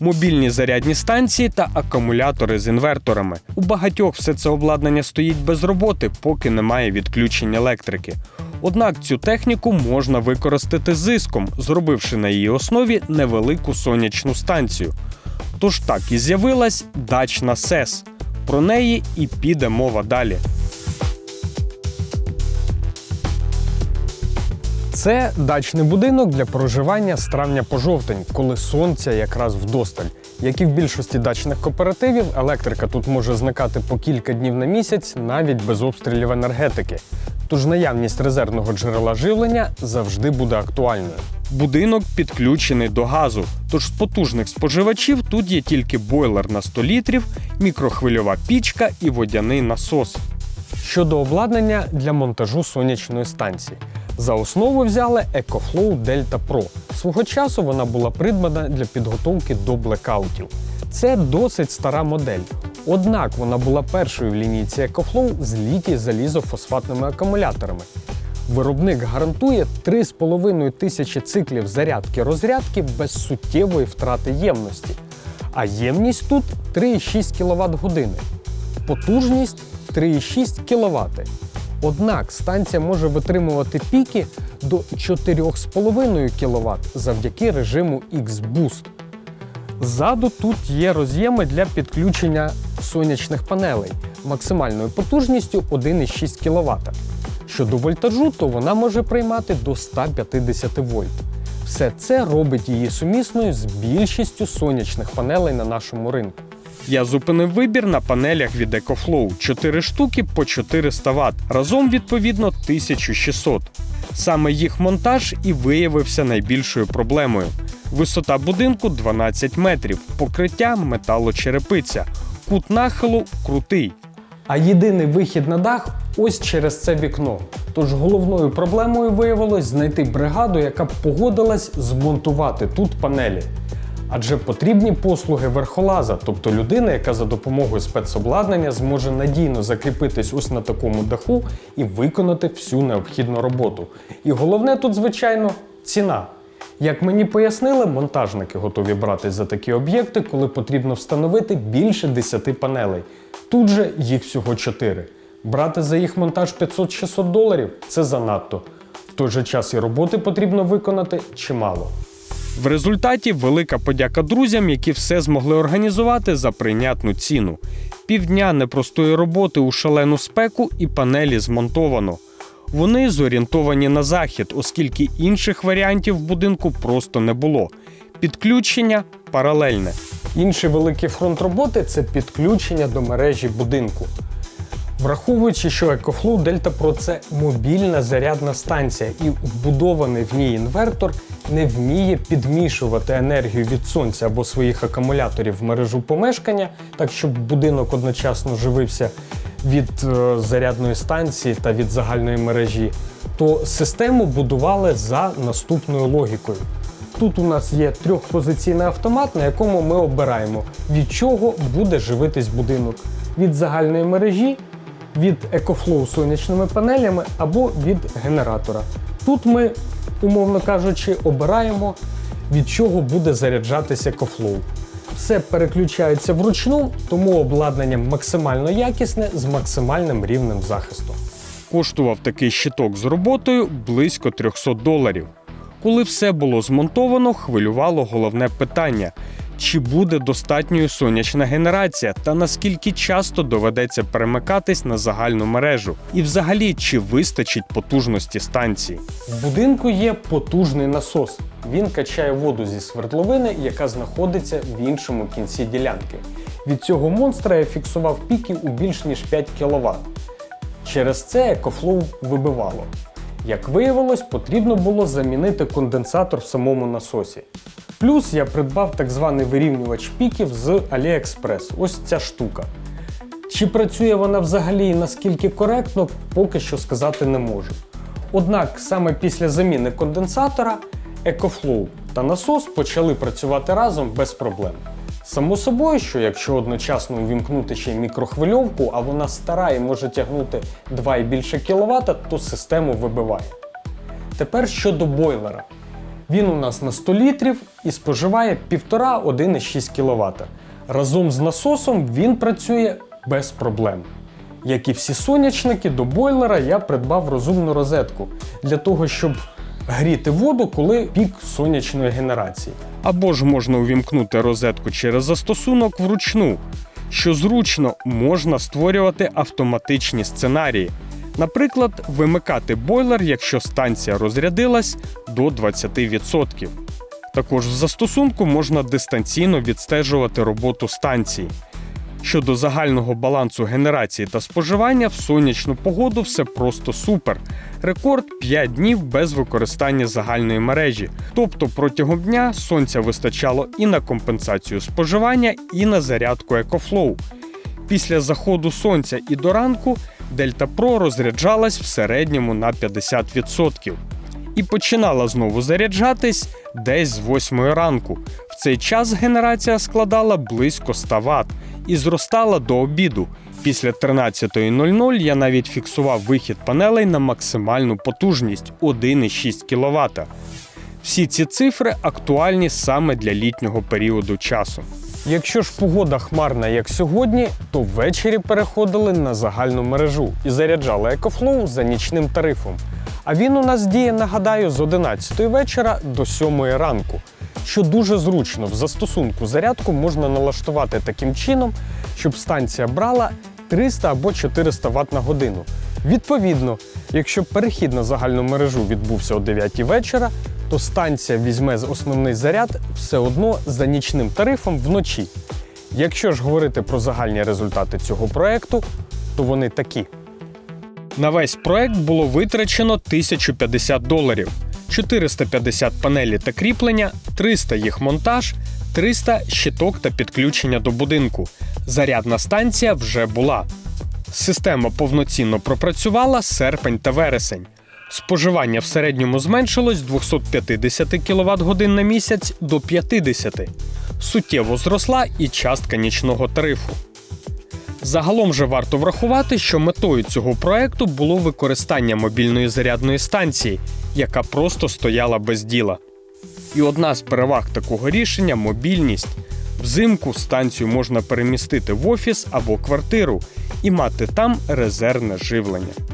Мобільні зарядні станції та акумулятори з інверторами. У багатьох все це обладнання стоїть без роботи, поки немає відключень електрики. Однак цю техніку можна використати зиском, зробивши на її основі невелику сонячну станцію. Тож так і з'явилась дачна СЕС. Про неї і піде мова далі. Це дачний будинок для проживання з травня по жовтень, коли сонця якраз вдосталь. Як і в більшості дачних кооперативів, електрика тут може зникати по кілька днів на місяць, навіть без обстрілів енергетики. Тож наявність резервного джерела живлення завжди буде актуальною. Будинок підключений до газу, тож з потужних споживачів тут є тільки бойлер на 100 літрів, мікрохвильова пічка і водяний насос. Щодо обладнання для монтажу сонячної станції. За основу взяли EcoFlow Delta Pro. Свого часу вона була придбана для підготовки до блекаутів. Це досить стара модель. Однак вона була першою в лінійці EcoFlow з літій залізофосфатними акумуляторами. Виробник гарантує 3,5 тисячі циклів зарядки-розрядки без суттєвої втрати ємності. А ємність тут 3,6 кВт години. Потужність 3,6 кВт. Однак станція може витримувати піки до 4,5 кВт завдяки режиму X-Boost. Ззаду тут є роз'єми для підключення сонячних панелей максимальною потужністю 1,6 кВт. Щодо вольтажу, то вона може приймати до 150 вольт. Все це робить її сумісною з більшістю сонячних панелей на нашому ринку. Я зупинив вибір на панелях від EcoFlow 4 штуки по 400 Вт, разом відповідно 1600. Саме їх монтаж і виявився найбільшою проблемою. Висота будинку 12 метрів, покриття металочерепиця, кут нахилу крутий. А єдиний вихід на дах ось через це вікно. Тож головною проблемою виявилось знайти бригаду, яка б погодилась змонтувати тут панелі. Адже потрібні послуги верхолаза, тобто людина, яка за допомогою спецобладнання зможе надійно закріпитись ось на такому даху і виконати всю необхідну роботу. І головне тут, звичайно, ціна. Як мені пояснили, монтажники готові братись за такі об'єкти, коли потрібно встановити більше 10 панелей. Тут же їх всього 4. Брати за їх монтаж 500-600 доларів це занадто. В той же час і роботи потрібно виконати чимало. В результаті велика подяка друзям, які все змогли організувати за прийнятну ціну. Півдня непростої роботи у шалену спеку і панелі змонтовано. Вони зорієнтовані на захід, оскільки інших варіантів будинку просто не було. Підключення паралельне. Інший великий фронт роботи це підключення до мережі будинку. Враховуючи, що EcoFlow Delta Pro це мобільна зарядна станція, і вбудований в ній інвертор не вміє підмішувати енергію від сонця або своїх акумуляторів в мережу помешкання, так щоб будинок одночасно живився від е, зарядної станції та від загальної мережі, то систему будували за наступною логікою. Тут у нас є трьохпозиційний автомат, на якому ми обираємо, від чого буде живитись будинок: від загальної мережі, від EcoFlow сонячними панелями або від генератора. Тут ми, умовно кажучи, обираємо, від чого буде заряджатися EcoFlow. Все переключається вручну, тому обладнання максимально якісне з максимальним рівнем захисту. Коштував такий щиток з роботою близько 300 доларів. Коли все було змонтовано, хвилювало головне питання: чи буде достатньою сонячна генерація та наскільки часто доведеться перемикатись на загальну мережу? І взагалі, чи вистачить потужності станції? В будинку є потужний насос. Він качає воду зі свердловини, яка знаходиться в іншому кінці ділянки. Від цього монстра я фіксував піки у більш ніж 5 кВт. Через це EcoFlow вибивало. Як виявилось, потрібно було замінити конденсатор в самому насосі. Плюс я придбав так званий вирівнювач піків з AliExpress. Ось ця штука. Чи працює вона взагалі і наскільки коректно, поки що сказати не можу. Однак саме після заміни конденсатора EcoFlow та насос почали працювати разом без проблем. Само собою, що якщо одночасно увімкнути ще й мікрохвильовку, а вона стара і може тягнути 2 і більше кВт, то систему вибиває. Тепер щодо бойлера. Він у нас на 100 літрів і споживає 1,5-1,6 кВт. Разом з насосом він працює без проблем. Як і всі сонячники, до бойлера я придбав розумну розетку для того, щоб гріти воду, коли пік сонячної генерації. Або ж можна увімкнути розетку через застосунок вручну, що зручно можна створювати автоматичні сценарії. Наприклад, вимикати бойлер, якщо станція розрядилась до 20%. Також в застосунку можна дистанційно відстежувати роботу станції. Щодо загального балансу генерації та споживання, в сонячну погоду все просто супер. Рекорд 5 днів без використання загальної мережі. Тобто протягом дня сонця вистачало і на компенсацію споживання, і на зарядку EcoFlow. Після заходу сонця і до ранку Delta Pro розряджалась в середньому на 50% і починала знову заряджатись десь з 8 ранку. В цей час генерація складала близько 100 Вт і зростала до обіду. Після 13.00 я навіть фіксував вихід панелей на максимальну потужність 1,6 кВт. Всі ці цифри актуальні саме для літнього періоду часу. Якщо ж погода хмарна, як сьогодні, то ввечері переходили на загальну мережу і заряджали EcoFlow за нічним тарифом. А він у нас діє, нагадаю, з 11 вечора до 7 ранку. Що дуже зручно, в застосунку зарядку можна налаштувати таким чином, щоб станція брала 300 або 400 Вт на годину. Відповідно, якщо перехід на загальну мережу відбувся о 9 вечора, то станція візьме з основний заряд все одно за нічним тарифом вночі. Якщо ж говорити про загальні результати цього проекту, то вони такі. На весь проект було витрачено 1050 доларів, 450 панелі та кріплення, 300 їх монтаж, 300 щиток та підключення до будинку. Зарядна станція вже була. Система повноцінно пропрацювала серпень та вересень. Споживання в середньому зменшилось з 250 кВт годин на місяць до 50. Суттєво зросла і частка нічного тарифу. Загалом же варто врахувати, що метою цього проекту було використання мобільної зарядної станції, яка просто стояла без діла. І одна з переваг такого рішення мобільність. Взимку станцію можна перемістити в офіс або квартиру і мати там резервне живлення.